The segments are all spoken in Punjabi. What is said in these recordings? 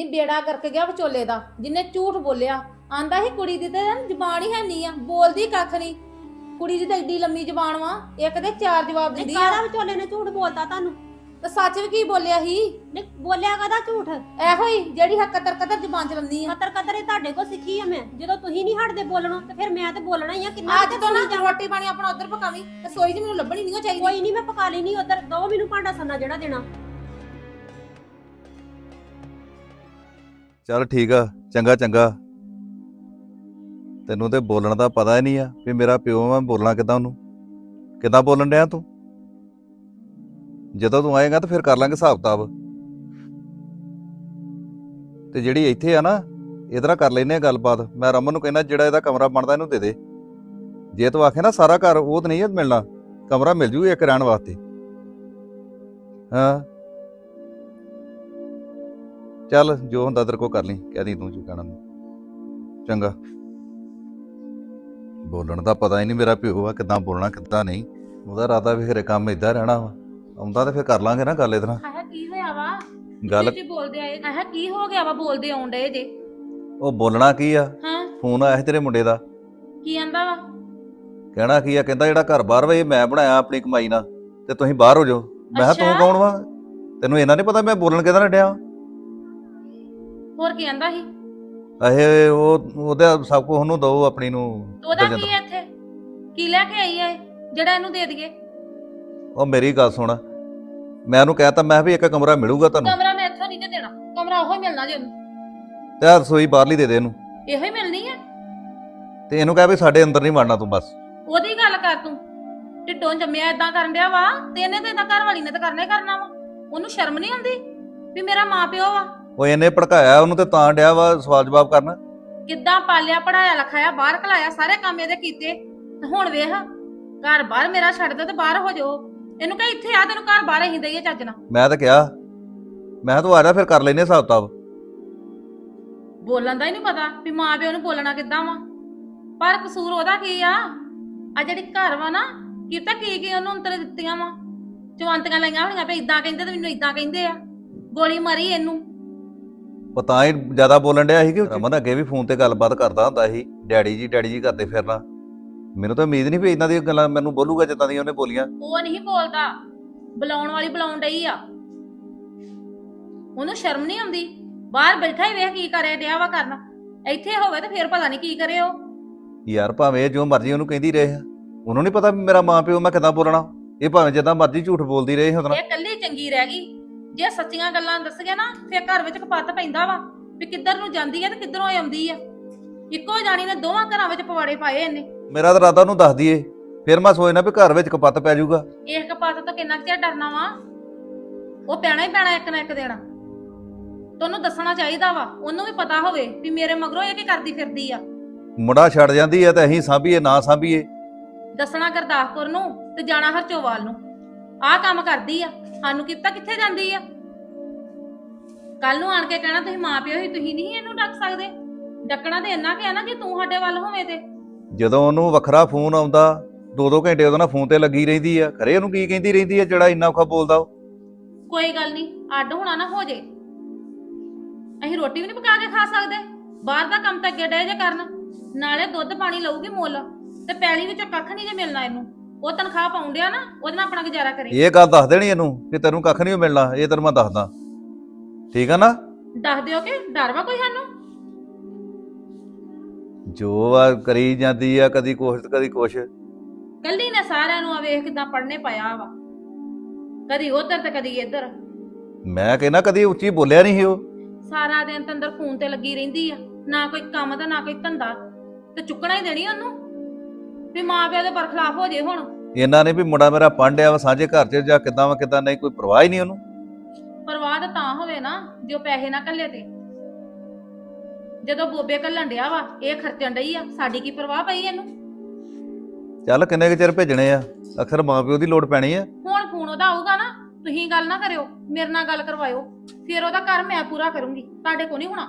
ਨਹੀਂ ਬੇੜਾ ਕਰਕੇ ਗਿਆ ਵਿਚੋਲੇ ਦਾ ਜਿੰਨੇ ਝੂਠ ਬੋਲਿਆ। ਆਂਦਾ ਸੀ ਕੁੜੀ ਦੀ ਤੇ ਜ਼ਬਾਨ ਹੀ ਹੈ ਨਹੀਂ ਆ ਬੋਲਦੀ ਕੱਖ ਨਹੀਂ ਕੁੜੀ ਦੀ ਤਾਂ ਏਡੀ ਲੰਮੀ ਜ਼ਬਾਨ ਵਾ ਇੱਕ ਦੇ ਚਾਰ ਜਵਾਬ ਨਹੀਂ ਦਿੰਦੀ ਆ। ਕਾਹਦਾ ਵਿਚੋਲੇ ਨੇ ਝੂਠ ਬੋਲਤਾ ਤੁਹਾਨੂੰ? ਤੇ ਸੱਚ ਵੀ ਕੀ ਬੋਲਿਆ ਸੀ? ਨਹੀਂ ਬੋਲਿਆ ਕਾਹਦਾ ਝੂਠ? ਇਹੋ ਹੀ ਜਿਹੜੀ ਹੱਕਤਰ ਕਤਰ ਜ਼ਬਾਨ ਚਲਾਉਂਦੀ ਆ। ਕਤਰ ਕਤਰ ਇਹ ਤੁਹਾਡੇ ਕੋਲ ਸਿੱਖੀ ਆ ਮੈਂ। ਜਦੋਂ ਤੁਸੀਂ ਨਹੀਂ ਹਟਦੇ ਬੋਲਣੋਂ ਤੇ ਫਿਰ ਮੈਂ ਤੇ ਬੋਲਣਾ ਹੀ ਆ ਕਿੰਨਾ ਅੱਜ ਤੋਂ ਨਾ ਰੋਟੀ ਪਾਣੀ ਆਪਣਾ ਉਧਰ ਪਕਾਵੀਂ ਤੇ ਸੋਈ ਜੀ ਮੈਨੂੰ ਲੱਭਣੀ ਨਹੀਂ ਚਾਹੀਦੀ। ਕੋਈ ਨਹੀਂ ਮੈਂ ਪਕਾ ਲੈਣੀ ਉਧਰ ਦੋ ਮੈਨੂੰ ਭਾਂਡਾ ਸੰਨਾ ਜਿਹੜਾ ਦੇਣਾ। ਚੱਲ ਠੀਕ ਆ ਚੰਗਾ ਚੰਗਾ। ਤੈਨੂੰ ਤੇ ਬੋਲਣ ਦਾ ਪਤਾ ਹੀ ਨਹੀਂ ਆ ਵੀ ਮੇਰਾ ਪਿਓ ਆ, ਮੈਂ ਬੋਲਣਾ ਕਿਦਾਂ ਉਹਨੂੰ। ਕਿਦਾਂ ਬੋਲਣ ਡਿਆ ਤੂੰ? ਜਦੋਂ ਤੂੰ ਆਏਗਾ ਤਾਂ ਫਿਰ ਕਰ ਲਾਂਗੇ ਹਿਸਾਬ ਕਿਤਾਬ। ਤੇ ਜਿਹੜੀ ਇੱਥੇ ਆ ਨਾ ਇਹਦੇ ਕਰ ਲੈਨੇ ਆ ਗੱਲਬਾਤ। ਮੈਂ ਰਮਨ ਨੂੰ ਕਹਿੰਦਾ ਜਿਹੜਾ ਇਹਦਾ ਕਮਰਾ ਬਣਦਾ ਇਹਨੂੰ ਦੇ ਦੇ। ਜੇ ਤੂੰ ਆਖੇ ਨਾ ਸਾਰਾ ਘਰ ਉਹ ਤਾਂ ਨਹੀਂ ਮਿਲਣਾ ਕਮਰਾ ਮਿਲ ਜੂ ਇੱਕ ਰਹਿਣ ਵਾਸਤੇ। ਹਾਂ। ਚੱਲ ਜੋ ਹੁੰਦਾ ਤੇਰੇ ਕੋ ਕਰ ਲਈ ਕਹਿ ਦੀ ਤੂੰ ਜੋ ਕਹਿਣਾ ਚੰਗਾ। ਬੋਲਣ ਦਾ ਪਤਾ ਹੀ ਨਹੀਂ ਮੇਰਾ ਪਿਓ ਆ ਕਿੱਦਾਂ ਬੋਲਣਾ ਕਿੱਦਾਂ ਨਹੀਂ। ਉਹਦਾ ਰਾਤਾ ਵੀ ਖਰੇ ਕੰਮ ਇਦਾਂ ਰਹਿਣਾ ਵਾ। ਆਉਂਦਾ ਤੇ ਫਿਰ ਕਰ ਲਾਂਗੇ ਨਾ ਗੱਲ ਇਹਦੇ ਨਾਲ। ਆਹ ਕੀ ਹੋਇਆ ਵਾ? ਗੱਲ ਜੀ ਬੋਲਦੇ ਆਏ ਆਹ ਕੀ ਹੋ ਗਿਆ ਵਾ ਬੋਲਦੇ ਆਉਣ ਡਏ ਜੇ? ਉਹ ਬੋਲਣਾ ਕੀ ਆ? ਹਾਂ। ਫੋਨ ਆਇਆ ਸੀ ਤੇਰੇ ਮੁੰਡੇ ਦਾ। ਕੀ ਆਂਦਾ ਵਾ? ਕਹਿਣਾ ਕੀ ਆ? ਕਹਿੰਦਾ ਜਿਹੜਾ ਘਰ ਬਾਹਰ ਵਾ ਇਹ ਮੈਂ ਬਣਾਇਆ ਆਪਣੀ ਕਮਾਈ ਨਾਲ। ਤੇ ਤੁਸੀਂ ਬਾਹਰ ਹੋ ਜਾਓ। ਮੈਂ ਕਿਹਾ ਤੂੰ। ਕੌਣ ਵਾ? ਤੈਨੂੰ ਇਹਨਾਂ ਨਹੀਂ ਪਤਾ ਮੈਂ ਬੋਲਣ ਕਿਦਾਂ ਡਿਆ? ਹੋਰ ਕੀ ਆਂਦਾ ਸੀ? ਇਹ ਉਹ ਉਹਦਾ ਸਭ ਕੁਝ ਉਹਨੂੰ ਦਓ ਆਪਣੀ ਨੂੰ ਉਹਦਾ ਦਲਜਿੰਦਰ। ਕੀ ਹੈ ਇੱਥੇ? ਕੀ ਲੈ ਕੇ ਆਈ ਹੈ ਜਿਹੜਾ ਇਹਨੂੰ ਦੇ ਦਈਏ। ਉਹ ਮੇਰੀ ਗੱਲ ਸੁਣ। ਮੈਂ ਉਹਨੂੰ ਕਹਿਤਾ ਮੈਂ ਵੀ ਇੱਕ ਕਮਰਾ ਮਿਲੂਗਾ ਤੁਹਾਨੂੰ। ਕਮਰਾ ਮੈਂ ਇੱਥੋਂ ਨਹੀਂ ਜੇ ਦੇਣਾ। ਕਮਰਾ ਉਹੋ ਹੀ ਮਿਲਣਾ ਜੇ ਉਹਨੂੰ। ਤੇ ਆਹ ਰਸੋਈ ਬਾਹਰਲੀ ਦੇ ਦੇ ਇਹਨੂੰ। ਇਹੋ ਹੀ ਮਿਲਣੀ ਹੈ ਤੇ ਇਹਨੂੰ ਕਹਿ ਵੀ ਸਾਡੇ ਅੰਦਰ ਨਹੀਂ ਵੜਨਾ ਤੂੰ ਬਸ। ਉਹਦੀ ਗੱਲ ਕਰ ਤੂੰ। ਢਿੱਡੋਂ ਜੰਮਿਆ ਇਦਾਂ ਕਰਨ ਡਿਆ ਵਾ ਤੇ ਇਹਨੇ ਤਾਂ ਇਦਾਂ ਘਰ ਵਾਲੀ ਨੇ ਤਾਂ ਕਰਨਾ ਹੀ ਕਰਨਾ ਵਾ। ਉਹਨੂੰ ਸ਼ਰਮ ਨਹੀਂ ਆਉਂਦੀ ਵੀ ਮੇਰਾ ਮਾਂ ਪਿਓ ਵਾ? ਉਹ ਇਹਨੇ ਭੜਕਾਇਆ ਉਹਨੂੰ ਤੇ ਤਾਂ ਡਿਆ ਵਾ ਸਵਾਲ ਜਵਾਬ ਕਰਨ। ਕਿੱਦਾਂ ਪਾਲਿਆ ਪੜਾਇਆ ਲਖਾਇਆ ਬਾਹਰ ਕਲਾਇਆ ਸਾਰੇ ਕੰਮ ਇਹਦੇ ਕੀਤੇ। ਤੇ ਹੁਣ ਵੇਖ ਘਰ ਬਾਹਰ ਮੇਰਾ ਛੱਡ ਦੇ ਤੇ ਬਾਹਰ ਹੋ ਜਾਓ। ਇਹਨੂੰ ਕਹ ਇੱਥੇ ਆ ਤੈਨੂੰ ਘਰ ਬਾਹਰ ਹੀ ਦਈਏ ਚੱਜ ਨਾਲ। ਮੈਂ ਤਾਂ ਕਿਹਾ ਮੈਂ ਕਿਹਾ ਤੂੰ ਆ ਜਾ ਫਿਰ ਕਰ ਲੈਨੇ ਹਿਸਾਬ ਕਿਤਾਬ। ਬੋਲਣ ਦਾ ਹੀ ਨਹੀਂ ਪਤਾ ਵੀ ਮਾਂ ਪਿਓ ਨੂੰ ਬੋਲਣਾ ਕਿੱਦਾਂ ਵਾ। ਪਰ ਕਸੂਰ ਉਹਦਾ ਕੀ ਆ? ਆ ਜਿਹੜੀ ਘਰ ਵਾ ਨਾ ਕਿਤਾ ਕੀ ਕੀ ਉਹਨੂੰ ਅੰਤਰ ਦਿੱਤੀਆਂ ਵਾ। ਚਵੰਤੀਆਂ ਲਾਈਆਂ ਹੋਣੀਆਂ ਵੀ ਇਦਾਂ ਕਹਿੰਦੇ ਤੇ ਮੈਨੂੰ ਇਦਾਂ ਕਹਿੰਦੇ ਆ। ਗੋਲੀ ਮਾਰੀ ਇਹਨੂੰ। ਉਹ ਤਾਂ ਹੀ ਜ਼ਿਆਦਾ ਬੋਲਣ ਡਿਆ ਸੀ ਕਿ ਰਮਨ ਅੱਗੇ ਵੀ ਫੋਨ ਤੇ ਗੱਲਬਾਤ ਕਰਦਾ ਹੁੰਦਾ ਸੀ ਡੈਡੀ ਜੀ ਡੈਡੀ ਜੀ ਕਰਦੇ ਫਿਰਨਾ। ਮੈਨੂੰ ਤਾਂ ਉਮੀਦ ਨਹੀਂ ਵੀ ਇਦਾਂ ਦੀਆਂ ਗੱਲਾਂ ਮੈਨੂੰ ਬੋਲੂਗਾ ਜਿੱਦਾਂ ਦੀਆਂ ਉਹਨੇ ਬੋਲੀਆਂ। ਉਹ ਨਹੀਂ ਬੋਲਦਾ। ਬੁਲਾਉਣ ਵਾਲੀ ਬੁਲਾਉਣ ਡਈ ਆ। ਉਹਨੂੰ ਸ਼ਰਮ ਨਹੀਂ ਆਉਂਦੀ। ਬਾਹਰ ਬੈਠਾ ਹੀ ਵੇਖ ਕੀ ਕਰੇ ਡਿਆ ਵਾ ਕਰਨ। ਇੱਥੇ ਹੋਵੇ ਤੇ ਫੇਰ ਪਤਾ ਨਹੀਂ ਕੀ ਕਰੇ ਉਹ। ਯਾਰ ਭਾਵੇਂ ਜੋ ਮਰਜ਼ੀ ਉਹਨੂੰ ਕਹਿੰਦੀ ਰਹੇ ਆ। ਉਹਨੂੰ ਨਹੀਂ ਪਤਾ ਵੀ ਮੇਰਾ ਮਾਂ ਪਿਓ ਮੈਂ ਕਿਦਾਂ ਬੋਲਣਾ। ਇਹ ਭਾਵੇਂ ਜਿੱਦਾਂ ਮਰਜ਼ੀ ਝੂਠ ਬੋਲਦੀ ਰਹੇ ਉਹਦੇ ਇਹ ਕੱਲੀ ਚੰਗੀ ਰਹਿ ਗਈ। ਜੇ ਸੱਚੀਆਂ ਗੱਲਾਂ ਦੱਸ ਗਿਆ ਨਾ ਫੇਰ ਘਰ ਵਿੱਚ ਕਪੱਤ ਪੈਂਦਾ ਵਾ ਵੀ ਕਿੱਧਰ ਨੂੰ ਜਾਂਦੀ ਆ ਤੇ ਕਿੱਧਰੋਂ ਆਉਂਦੀ ਆ। ਇੱਕੋ ਜਾਣੀ ਨੇ ਦੋਵਾਂ ਘਰਾਂ ਵਿੱਚ ਪਵਾੜੇ ਪਾਏ ਇਹਨੇ। ਮੇਰਾ ਤਾਂ ਰਾਤਾ ਉਹਨੂੰ ਦੱਸ ਦਈਏ ਫਿਰ ਮੈਂ ਸੋਚਣਾ ਵੀ ਘਰ ਵਿੱਚ ਕਪੱਤ ਪੈ ਜਾਊਗਾ। ਇਹ ਕਪੱਤ ਤੋਂ ਕਿੰਨਾ ਕੁ ਚਿਰ ਡਰਨਾ ਵਾ? ਉਹ ਪੈਣਾ ਹੀ ਪੈਣਾ ਇੱਕ ਨਾ ਇੱਕ ਦਿਨ। ਤੁਹਾਨੂੰ ਦੱਸਣਾ ਚਾਹੀਦਾ ਵਾ ਉਹਨੂੰ ਵੀ ਪਤਾ ਹੋਵੇ ਵੀ ਮੇਰੇ ਮਗਰੋਂ ਇਹ ਕੀ ਕਰਦੀ ਫਿਰਦੀ ਆ। ਮੁੰਡਾ ਛੱਡ ਜਾਂਦੀ ਹੈ ਤੇ ਅਸੀਂ ਸਾਂਭੀਏ ਨਾ ਸਾਂਭੀਏ। ਦੱਸਣਾ ਗੁਰਦਾਸਪੁਰ ਨੂੰ ਤੇ ਜਾਣਾ ਹਰਚੋਵਾਲ ਨੂੰ। ਆਹ ਕੰਮ ਕਰਦੀ ਆ। ਸਾਨੂੰ ਕੀ ਪਤਾ ਕਿੱਥੇ ਜਾਂਦੀ ਆ? ਕੱਲ ਨੂੰ ਆਣ ਕੇ ਕਹਿਣਾ ਤੁਸੀਂ ਮਾਂ ਪਿਓ ਹੀ ਤੁਸੀਂ ਨਹੀਂ ਇਹਨੂੰ ਡੱਕ ਸਕਦੇ। ਡੱਕਣਾ ਤੇ ਇੰਨਾ ਕਿ ਆ ਨਾ ਜੇ ਤੂੰ ਸਾਡੇ ਵੱਲ ਹੋਵੇਂ ਤੇ। ਜਦੋਂ ਉਹਨੂੰ ਵੱਖਰਾ ਫੋਨ ਆਉਂਦਾ ਦੋ ਦੋ ਘੰਟੇ ਉਹਦੇ ਨਾਲ ਫੋਨ ਤੇ ਲੱਗੀ ਰਹਿੰਦੀ ਆ। ਖਰੇ ਉਹਨੂੰ ਕੀ ਕਹਿੰਦੀ ਰਹਿੰਦੀ ਆ ਜਿਹੜਾ ਇੰਨਾ ਔਖਾ ਬੋਲਦਾ ਉਹ? ਕੋਈ ਗੱਲ ਨਹੀਂ ਅੱਡ ਹੋਣਾ ਨਾ ਹੋ ਜੇ। ਅਸੀਂ ਰੋਟੀ ਵੀ ਨਹੀਂ ਪਕਾ ਕੇ ਖਾ ਸਕਦੇ। ਬਾਹਰ ਦਾ ਕੰਮ ਤਾਂ ਅੱਗੇ ਡੇ ਜੇ ਕਰਨ। ਨਾਲੇ ਦੁੱਧ ਪਾਣੀ ਲਊਗੀ ਮੁੱਲ। ਤੇ ਪੈਲੀ ਵਿੱਚੋਂ ਕੱਖ ਨਹੀਂ ਜੇ ਮਿਲਣਾ ਇਹਨੂੰ। ਉਹ ਤਨਖਾਹ ਪਾਉਂਦਿਆ ਨਾ ਉਹਦੇ ਨਾਲ ਆਪਣਾ ਗੁਜ਼ਾਰਾ ਕਰੇ। ਇਹ ਗੱਲ ਦੱਸ ਦੇਣੀ ਇਹਨੂੰ ਕਿ ਤੈਨੂੰ ਕੱਖ ਨਹੀਂ ਮਿਲਣਾ ਇਹ ਤੈਨੂੰ ਮੈਂ ਦੱਸਦਾ। ਠੀਕ ਆ ਨਾ? ਦੱਸ ਦਿਓ ਕਿ ਡਰ ਵਾ ਕੋਈ ਸਾਨੂੰ? ਜੋ ਆ ਕਰੀ ਜਾਂਦੀ ਆ ਕਦੀ ਕੁਛ ਤੇ ਕਦੀ ਕੁਛ। ਕੱਲੀ ਨੇ ਸਾਰਿਆਂ ਨੂੰ ਆ ਵੇਖ ਕਿਦਾਂ ਪੜਨੇ ਪਾਇਆ ਵਾ। ਕਦੀ ਉਧਰ ਤੇ ਕਦੀ ਇੱਧਰ। ਮੈਂ ਕਹਿੰਦਾ ਕਦੀ ਉੱਚੀ ਬੋਲਿਆ ਨਹੀਂ ਸੀ ਉਹ। ਸਾਰਾ ਦਿਨ ਤੇ ਅੰਦਰ ਫੋਨ ਤੇ ਲੱਗੀ ਰਹਿੰਦੀ ਆ। ਨਾ ਕੋਈ ਕੰਮ ਦਾ ਨਾ ਕੋਈ ਧੰਦਾ। ਤੇ ਚੁੱਕਣਾ ਹੀ ਦੇਣੀ ਉਹਨੂੰ। ਵੀ ਮਾਂ ਪਿਓ ਦੇ ਬਰਖਲਾਫ ਹੋ ਜੇ ਹੁਣ। ਇਹਨਾਂ ਨੇ ਵੀ ਮੁੰਡਾ ਮੇਰਾ ਪਾਂਡਿਆ ਵਾ ਸਾਂਝੇ ਘਰ 'ਚ ਜਾਂ ਕਿਦਾਂ ਵਾ ਕਿਦਾਂ ਨਹੀਂ ਕੋਈ ਪਰਵਾਹ ਹੀ ਨਹੀਂ ਉਹਨੂੰ। ਪਰਵਾਹ ਤਾਂ ਤਾਂ ਹੋਵੇ ਨਾ ਜੋ ਪੈਸੇ ਨਾ ਕੱਲੇ ਤੇ। ਜਦੋਂ ਬੋਬੇ ਕੱਲਣ ਡਿਆ ਵਾ ਇਹ ਖਰਚਣ ਡਈ ਆ ਸਾਡੀ ਕੀ ਪਰਵਾਹ ਪਈ ਇਹਨੂੰ? ਚੱਲ ਕਿੰਨੇ ਕੁ ਚਿਰ ਭੇਜਣੇ ਆ? ਅਕਸਰ ਮਾਂ ਪਿਓ ਦੀ ਲੋੜ ਪੈਣੀ ਆ। ਹੁਣ ਫੋਨ ਉਹਦਾ ਆਊਗਾ ਨਾ ਤੁਸੀਂ ਗੱਲ ਨਾ ਕਰਿਓ ਮੇਰੇ ਨਾਲ ਗੱਲ ਕਰਵਾਇਓ। ਫਿਰ ਉਹਦਾ ਘਰ ਮੈਂ ਪੂਰਾ ਕਰੂੰਗੀ ਤੁਹਾਡੇ ਕੋ ਨਹੀਂ ਹੋਣਾ।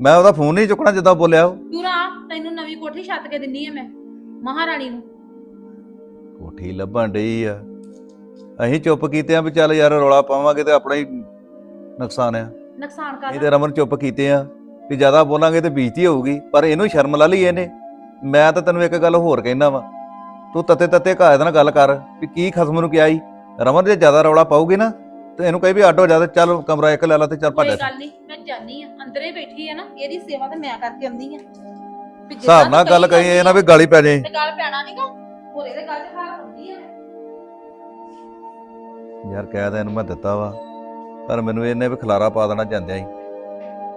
ਮੈਂ ਉਹਦਾ ਫੋਨ ਨਹੀਂ ਚੁੱਕਣਾ ਜਿੱਦਾਂ ਬੋਲਿਆ ਉਹ। ਪੂਰਾ ਤੈਨੂੰ ਨਵੀਂ ਕੋਠੀ ਛੱਤ ਕੇ ਦਿੰਨੀ ਆ ਮੈਂ। ਮਹਾਰਾਣੀ ਨੂੰ। ਕੋਠੀ ਲੱਭਣ ਡਈ ਆ। ਅਸੀਂ ਚੁੱਪ ਕੀਤੇ ਆ ਵੀ ਚੱਲ ਯਾਰ ਰੌਲਾ ਪਾਵਾਂਗੇ ਤੇ ਆਪਣਾ ਹੀ ਨੁਕਸਾਨ ਆ। ਨੁਕਸਾਨ ਕਰ ਤੇ ਰਮਨ ਚੁੱਪ ਕੀਤੇ ਆ ਵੀ ਜ਼ਿਆਦਾ ਬੋਲਾਂਗੇ ਤੇ ਬੇਇੱਜ਼ਤੀ ਹੋਊਗੀ ਪਰ ਇਹਨੂੰ ਸ਼ਰਮ ਲਾ ਲਈ ਇਹਨੇ। ਮੈਂ ਤਾਂ ਤੈਨੂੰ ਇੱਕ ਗੱਲ ਹੋਰ ਕਹਿਣਾ ਵਾ। ਤੂੰ ਤੱਤੇ ਤੱਤੇ ਇਹਦੇ ਨਾਲ ਗੱਲ ਕਰ ਵੀ ਕੀ ਖਸਮ ਨੂੰ ਕਿਹਾ ਈ। ਰਮਨ ਜੇ ਜ਼ਿਆਦਾ ਰੌਲਾ ਪਾਉਗੀ ਨਾ ਤੇ ਇਹਨੂੰ ਕਹੇ ਵੀ ਅੱਡ ਹੋ ਜਾ ਤੇ ਚੱਲ ਕਮਰਾ ਇੱਕ ਲੈ ਲਾ ਤੇ ਚੱਲ ਭੱਜ ਕੋਈ ਗੱਲ ਨਹੀਂ ਮੈਂ ਜਾਨੀ ਆ। ਅੰਦਰੇ ਬੈਠੀ ਆ ਨਾ ਇਹਦੀ ਸੇਵਾ ਤੇ ਮੈਂ ਕਰਕੇ ਆਉਂਦੀ ਆ। ਵੀ ਜਿੱਦਾਂ ਹਿਸਾਬ ਨਾਲ ਤੂੰ ਗੱਲ ਕਹੀ ਇਹ ਨਾ ਵੀ ਗਾਲੀ ਪੈ ਜੇ। ਤੇ ਗੱਲ ਪੈਣਾ ਨਹੀਂਗਾ ਹੋਰ ਇਹਦੇ ਗੱਲ 'ਚ ਹਾਰ ਹੁੰਦੀ ਆ। ਯਾਰ ਕਹਿ ਤਾਂ ਇਹਨੂੰ ਮੈਂ ਦਿੱਤਾ ਵਾ ਪਰ ਮੈਨੂੰ ਇਹਨੇ ਵੀ ਖਲਾਰਾ ਪਾ ਦੇਣਾ ਜਾਂਦਿਆਂ ਹੀ।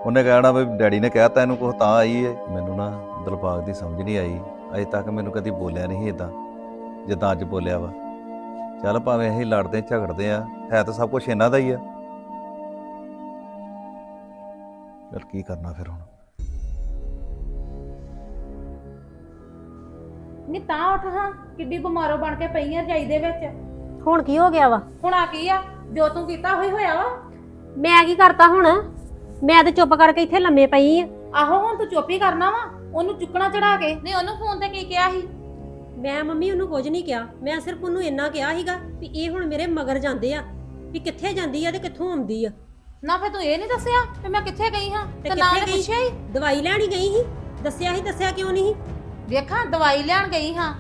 ਉਹਨੇ ਕਹਿਣਾ ਵੀ ਡੈਡੀ ਨੇ ਕਹਿਤਾ ਇਹਨੂੰ ਕੁਛ ਤਾਂ ਆਈ ਏ। ਮੈਨੂੰ ਨਾ ਦਿਲਬਾਗ ਦੀ ਸਮਝ ਨਹੀਂ ਆਈ। ਅਜੇ ਤੱਕ ਮੈਨੂੰ ਕਦੀ ਬੋਲਿਆ ਨਹੀਂ ਇਦਾਂ ਜਿੱਦਾਂ ਅੱਜ ਬੋਲਿਆ ਵਾ। ਚੱਲ ਭਾਵੇਂ ਅਸੀਂ ਲੜਦੇ ਝਗੜਦੇ ਆ ਹੈ ਤਾਂ ਸਭ ਕੁਝ ਇਹਨਾਂ ਦਾ ਹੀ ਆ। ਚੱਲ ਕੀ ਕਰਨਾ ਫਿਰ ਹੁਣ? ਨਹੀਂ ਤਾਂ ਉੱਠ ਹਾਂ ਕਿੱਡੀ ਬਿਮਾਰੋ ਬਣ ਕੇ ਪਈ ਆ ਰਜਾਈ ਦੇ ਵਿੱਚ। ਹੁਣ ਕੀ ਹੋ ਗਿਆ ਵਾ? ਹੁਣ ਆ ਕੀ ਆ? ਜੋ ਤੂੰ ਕੀਤਾ ਹੋਈ ਹੋਇਆ ਵਾ। ਮੈਂ ਕੀ ਕਰਤਾ ਹੁਣ? ਮੈਂ ਤੇ ਚੁੱਪ ਕਰਕੇ ਇੱਥੇ ਲੰਮੇ ਪਈ ਆ। ਆਹੋ ਹੁਣ ਤੂੰ ਚੁੱਪ ਹੀ ਕਰਨਾ ਵਾ ਉਹਨੂੰ ਚੁੱਕਣਾ ਚੜਾ ਕੇ। ਨਹੀਂ ਉਹਨੂੰ ਫੋਨ ਤੇ ਕੀ ਕਿਹਾ ਸੀ? ਮੈਂ ਮੰਮੀ ਉਹਨੂੰ ਕੁਝ ਨਹੀਂ ਕਿਹਾ ਮੈਂ ਸਿਰਫ ਉਹਨੂੰ ਇੰਨਾ ਕਿਹਾ ਸੀਗਾ ਵੀ ਇਹ ਹੁਣ ਮੇਰੇ ਮਗਰ ਜਾਂਦੇ ਆ ਵੀ ਕਿੱਥੇ ਜਾਂਦੀ ਆ ਤੇ ਕਿੱਥੋਂ ਆਉਂਦੀ ਆ। ਨਾ ਫਿਰ ਤੂੰ ਇਹ ਨਹੀਂ ਦੱਸਿਆ ਕਿ ਮੈਂ ਕਿੱਥੇ ਗਈ ਹਾਂ ਤੇ ਨਾ ਕਿੱਥੇ ਨੇ ਗਈ? ਪੁੱਛਿਆ ਹੀ? ਦਵਾਈ ਲੈਣੀ ਗਈ ਸੀ ਦੱਸਿਆ ਸੀ ਦੱਸਿਆ ਕਿਉਂ ਨਹੀਂ ਵੇਖਾਂ ਦਵਾਈ ਲੈਣ ਗਈ ਹਾਂ।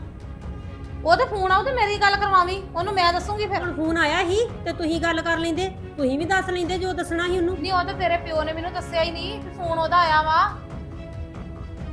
ਉਹਦੇ ਫੋਨ ਆਉ ਤੇ ਮੇਰੀ ਗੱਲ ਕਰਵਾਵੀਂ। ਉਹਨੂੰ ਮੈਂ ਦੱਸੂਗੀ ਫਿਰ। ਹੁਣ ਫੋਨ ਆਇਆ ਸੀ ਤੇ ਤੁਸੀਂ ਗੱਲ ਕਰ ਲੈਂਦੇ। ਤੁਸੀਂ ਵੀ ਦੱਸ ਲੈਂਦੇ ਜੋ ਦੱਸਣਾ ਸੀ ਉਹਨੂੰ। ਨਹੀਂ ਉਹ ਤੇ ਤੇਰੇ ਪਿਓ ਨੇ ਮੈਨੂੰ ਦੱਸਿਆ ਹੀ ਨਹੀਂ ਕਿ ਫੋਨ ਉਹਦਾ ਆਇਆ ਵਾ।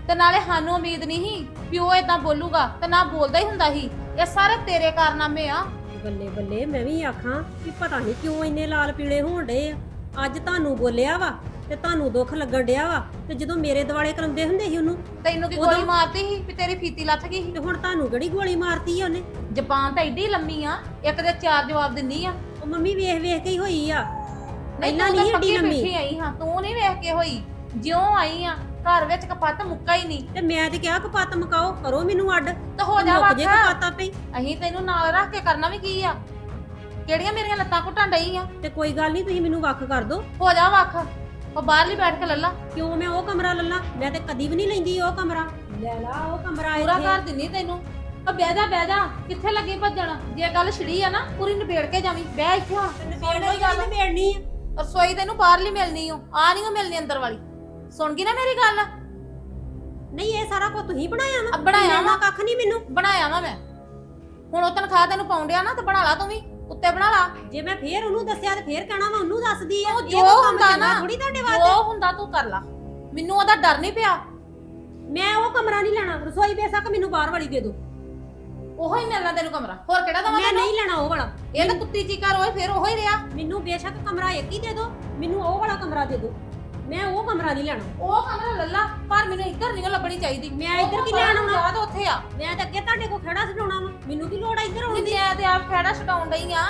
ਤੇ ਨਾਲੇ ਸਾਨੂੰ ਉਮੀਦ ਨਹੀਂ ਸੀ ਪਿਓ ਇਦਾਂ ਬੋਲੂਗਾ। ਤੇ ਨਾ ਬੋਲਦਾ ਹੀ ਹੁੰਦਾ ਸੀ। ਇਹ ਸਾਰੇ ਤੇਰੇ ਕਾਰਨਾਮੇ ਆ। ਬੱਲੇ ਬੱਲੇ ਮੈਂ ਵੀ ਆਖਾਂ ਕਿ ਪਤਾ ਨਹੀਂ ਕਿਉਂ ਇੰਨੇ ਲਾਲ ਪੀਲੇ ਹੋਣ ਡੇ ਆ। ਅੱਜ ਤੁਹਾਨੂੰ ਬੋਲਿਆ ਵਾ ਤੇ ਤੁਹਾਨੂੰ ਦੁੱਖ ਲੱਗਣ ਡਿਆ ਵਾ ਤੇ ਜਦੋਂ ਮੇਰੇ ਦਿਵਾਲੇ ਕਰਾਉਂਦੇ ਹੁੰਦੇ ਸੀ ਉਹਨੂੰ ਤੈਨੂੰ ਕੀ ਉਦੋਂ- ਗੋਲੀ ਮਾਰਤੀ ਸੀ ਵੀ ਤੇਰੀ ਫੀਤੀ ਲੱਥ ਗਈ ਸੀ? ਤੇ ਹੁਣ ਤੁਹਾਨੂੰ ਕਿਹੜੀ ਗੋਲੀ ਮਾਰਤੀ ਆ ਉਹਨੇ? ਜ਼ਬਾਨ ਤਾਂ ਏਡੀ ਲੰਮੀ ਆ ਇੱਕ ਦੇ ਚਾਰ ਜਵਾਬ ਦਿੰਦੀ ਆ। ਉਹ ਮੰਮੀ ਵੇਖ ਵੇਖ ਕੇ ਹੀ ਹੋਈ ਆ। ਨਹੀਂ ਪਹਿਲਾਂ ਤੂੰ ਨਹੀਂ ਤਾਂ ਏਡੀ ਪੱਕੀ ਲੰਮੀ। ਬੈਠੀ ਆਈ ਹਾਂ ਤੂੰ ਨਹੀਂ ਵੇਖ ਕੇ ਹੋਈ। ਜਿਉਂ ਆਈ ਆ ਘਰ ਵਿੱਚ ਕਪੱਤ ਮੁੱਕਾ ਹੀ ਨਹੀਂ। ਤੇ ਮੈਂ ਤੇ ਕਿਹਾ ਕਪੱਤ ਮਕਾਓ ਕਰੋ ਮੈਨੂੰ ਅੱਡ। ਤੇ ਹੋ ਜਾ ਮੁੱਕ ਜੇ ਵੱਖ ਕਪੱਤ ਆਪੇ ਅਹੀਂ ਤੈਨੂੰ ਨਾਲ ਰੱਖ ਕੇ ਕਰਨਾ ਵੀ ਕੀ ਆ? ਕਿਹੜੀਆਂ ਮੇਰੀਆਂ ਲੱਤਾਂ ਘੁੱਟਣ ਡਈ ਆ? ਤੇ ਕੋਈ ਗੱਲ ਨਹੀਂ ਤੁਸੀਂ ਮੈਨੂੰ ਵੱਖ ਕਰ ਦਿਓ। ਹੋ ਜਾ ਵੱਖ ਉਹ ਬਾਹਰਲੀ ਬੈਠ ਕੇ ਲੱਲਾ ਕਿਉਂ ਮੈਂ ਉਹ ਕਮਰਾ ਲੱਲਾ ਮੈਂ ਤੇ ਕਦੀ ਵੀ ਨਹੀਂ ਲੈਂਦੀ ਉਹ ਕਮਰਾ। ਲੈ ਲਾ ਉਹ ਕਮਰਾ ਪੂਰਾ ਇੱਥੇ। ਘਰ ਦਿੰਨੀ ਤੈਨੂੰ। ਉਹ ਬਹਿ ਜਾ ਬਹਿ ਜਾ। ਕਿੱਥੇ ਲੱਗੀ ਭੱਜਣ? ਜੇ ਗੱਲ ਛਿੜੀ ਆ ਨਾ ਪੂਰੀ ਨਿਬੇੜ ਕੇ ਜਾਵੀਂ। ਬਹਿ ਇੱਥੇ ਹੁਣ ਮੇਰੀ ਗੱਲ ਮੇੜਨੀ ਆ। ਰਸੋਈ ਤੈਨੂੰ ਬਾਹਰਲੀ ਮਿਲਣੀ ਓ ਆ ਨਹੀਂ ਓ ਮਿਲਣੀ ਅੰਦਰ ਵਾਲੀ। ਸੁਣ ਗਈ ਨਾ ਮੇਰੀ ਗੱਲ? ਨਹੀਂ ਇਹ ਸਾਰਾ ਕੁਝ ਤੁਸੀਂ ਬਣਾਇਆ ਵਾ। ਆ ਬਣਾਇਆ ਵਾ। ਕੱਖ ਨਹੀਂ ਮੈਨੂੰ। ਬਣਾਇਆ ਵਾ ਮੈਂ। ਹੁਣ ਉਹ ਤਨਖਾਹ ਤੈਨੂੰ ਪਾਉਂਦਿਆ ਨਾ ਤੇ ਬਣਾ ਲਾ ਤੂੰ ਵੀ। ਉੱਤੇ ਬਣਾ ਲਾ। ਜੇ ਮੈਂ ਫੇਰ ਉਹਨੂੰ ਦੱਸਿਆ ਤੇ ਫੇਰ ਕਹਿਣਾ ਵਾ ਉਹਨੂੰ ਦੱਸਦੀ ਆ। ਉਹ ਜੋ ਹੁੰਦਾ ਨਾ, ਥੋੜੀ ਤੁਹਾਡੇ ਵਾਸਤੇ। ਜੋ ਹੁੰਦਾ ਤੂੰ ਕਰ ਲਾ। ਮੈਨੂੰ ਉਹਦਾ ਡਰ ਨਹੀਂ ਪਿਆ। ਮੈਂ ਉਹ ਕਮਰਾ ਨਹੀਂ ਲੈਣਾ। ਰਸੋਈ ਬੇਸ਼ੱਕ ਮੈਨੂੰ ਬਾਹਰ ਵਾਲੀ ਦੇ ਦਿਓ ਉਹੋ ਹੀ ਮਿਲਣਾ ਤੈਨੂੰ ਕਮਰਾ। ਹੋਰ ਕਿਹੜਾ ਦਵਾਂ ਮੈਂ ਨਹੀਂ ਲੈਣਾ ਉਹ ਵਾਲਾ। ਇਹ ਤਾਂ ਕੁੱਤੀ ਚੀਕਾ ਰੋਏ ਫਿਰ ਉਹੋ ਹੀ ਰਿਹਾ। ਮੈਨੂੰ ਬੇਸ਼ੱਕ ਕਮਰਾ ਇੱਕ ਹੀ ਦੇ ਦਿਓ ਮੈਨੂੰ ਉਹ ਵਾਲਾ ਕਮਰਾ ਦੇ ਦਿਓ ਮੈਂ ਉਹ ਕਮਰਾ ਨਹੀਂ ਲੈਣਾ। ਉਹ ਕਮਰਾ ਲੱਲਾ ਪਰ ਮੈਨੂੰ ਇੱਧਰ ਨਹੀਂ ਲੱਭਣੀ ਚਾਹੀਦੀ। ਮੈਂ ਇੱਧਰ ਕੀ ਲੈਣ ਆਉਣਾ? ਯਾਦ ਉੱਥੇ ਆ। ਮੈਂ ਤਾਂ ਅੱਗੇ ਤੁਹਾਡੇ ਕੋਲ ਖੜਾ ਛਡਾਉਣਾ ਵਾ। ਮੈਨੂੰ ਕੀ ਲੋੜ ਆ ਇੱਧਰ ਆਉਣ ਦੀ? ਮੈਂ ਤੇ ਆਪ ਖੜਾ ਛਡਾਉਣ ਡਈ ਆ।